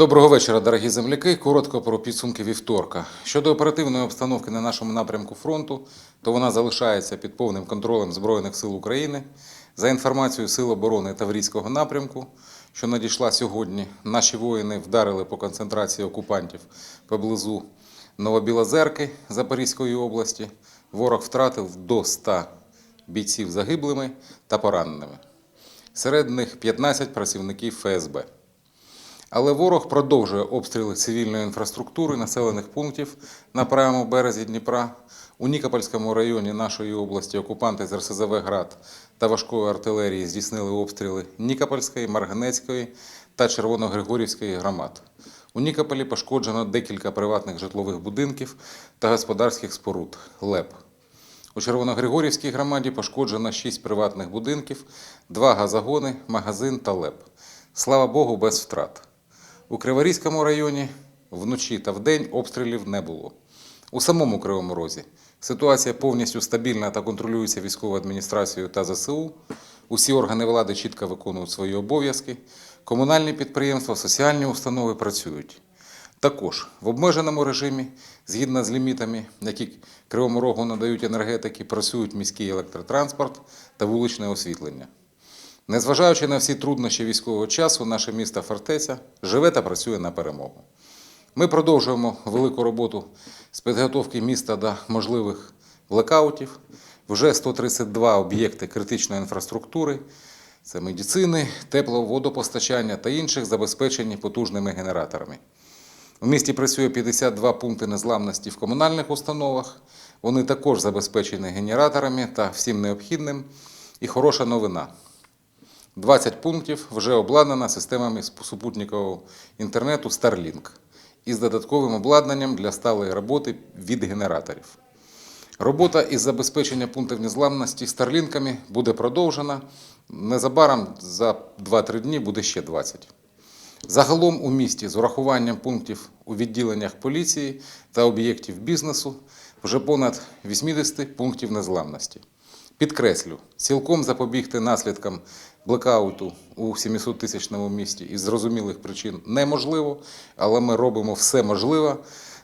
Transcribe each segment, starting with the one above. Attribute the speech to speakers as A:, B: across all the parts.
A: Доброго вечора, дорогі земляки. Коротко про підсумки вівторка. Щодо оперативної обстановки на нашому напрямку фронту, то вона залишається під повним контролем Збройних сил України. За інформацією Сил оборони Таврійського напрямку, що надійшла сьогодні, наші воїни вдарили по концентрації окупантів поблизу Новобілозерки Запорізької області. Ворог втратив до 100 бійців загиблими та пораненими. Серед них 15 працівників ФСБ. Але ворог продовжує обстріли цивільної інфраструктури населених пунктів на правому березі Дніпра. У Нікопольському районі нашої області окупанти з РСЗВ «Град» та важкої артилерії здійснили обстріли Нікопольської, Марганецької та Червоногригорівської громад. У Нікополі пошкоджено декілька приватних житлових будинків та господарських споруд ЛЕП. У Червоногригорівській громаді пошкоджено 6 приватних будинків, 2 газогони, магазин та ЛЕП. Слава Богу, без втрат. У Криворізькому районі вночі та вдень обстрілів не було. У самому Кривому Розі ситуація повністю стабільна та контролюється військовою адміністрацією та ЗСУ. Усі органи влади чітко виконують свої обов'язки. Комунальні підприємства, соціальні установи працюють. Також в обмеженому режимі, згідно з лімітами, які Кривому Рогу надають енергетики, працюють міський електротранспорт та вуличне освітлення. Незважаючи на всі труднощі військового часу, наше місто Фортеця живе та працює на перемогу. Ми продовжуємо велику роботу з підготовки міста до можливих блекаутів. Вже 132 об'єкти критичної інфраструктури це медицини, тепло, водопостачання та інших забезпечені потужними генераторами. У місті працює 52 пункти незламності в комунальних установах. Вони також забезпечені генераторами та всім необхідним. І хороша новина. 20 пунктів вже обладнано системами супутникового інтернету Starlink із додатковим обладнанням для сталої роботи від генераторів. Робота із забезпечення пунктів незламності Старлінками буде продовжена. Незабаром за 2-3 дні буде ще 20. Загалом у місті з урахуванням пунктів у відділеннях поліції та об'єктів бізнесу вже понад 80 пунктів незламності. Підкреслю, цілком запобігти наслідкам блекауту у 700-тисячному місті із зрозумілих причин неможливо, але ми робимо все можливе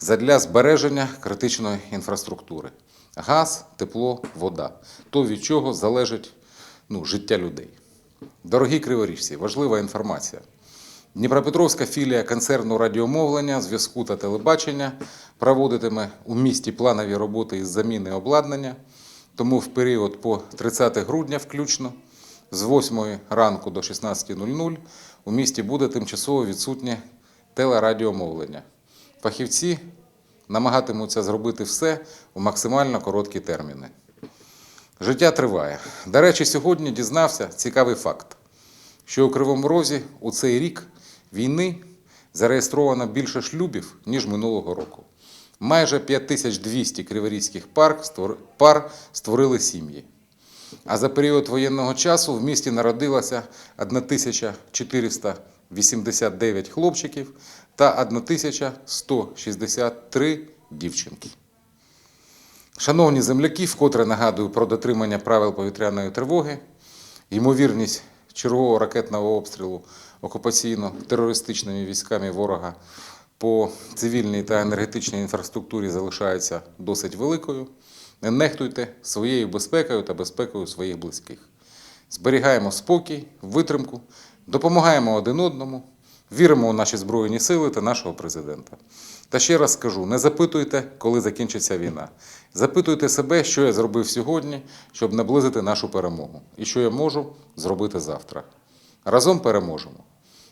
A: задля збереження критичної інфраструктури. Газ, тепло, вода. То, від чого залежить ну, життя людей. Дорогі криворіжці, важлива інформація. Дніпропетровська філія концерну радіомовлення, зв'язку та телебачення проводитиме у місті планові роботи із заміни обладнання. Тому в період по 30 грудня включно з 8 ранку до 16.00 у місті буде тимчасово відсутнє телерадіомовлення. Фахівці намагатимуться зробити все у максимально короткі терміни. Життя триває. До речі, сьогодні дізнався цікавий факт, що у Кривому Розі у цей рік війни зареєстровано більше шлюбів, ніж минулого року. Майже 5200 криворізьких пар, створили сім'ї. А за період воєнного часу в місті народилося 1489 хлопчиків та 1163 дівчинки. Шановні земляки, вкотре нагадую про дотримання правил повітряної тривоги, ймовірність чергового ракетного обстрілу окупаційно-терористичними військами ворога по цивільній та енергетичній інфраструктурі залишається досить великою. Не нехтуйте своєю безпекою та безпекою своїх близьких. Зберігаємо спокій, витримку, допомагаємо один одному, віримо у наші Збройні сили та нашого президента. Та ще раз скажу: не запитуйте, коли закінчиться війна. Запитуйте себе, що я зробив сьогодні, щоб наблизити нашу перемогу, і що я можу зробити завтра. Разом переможемо.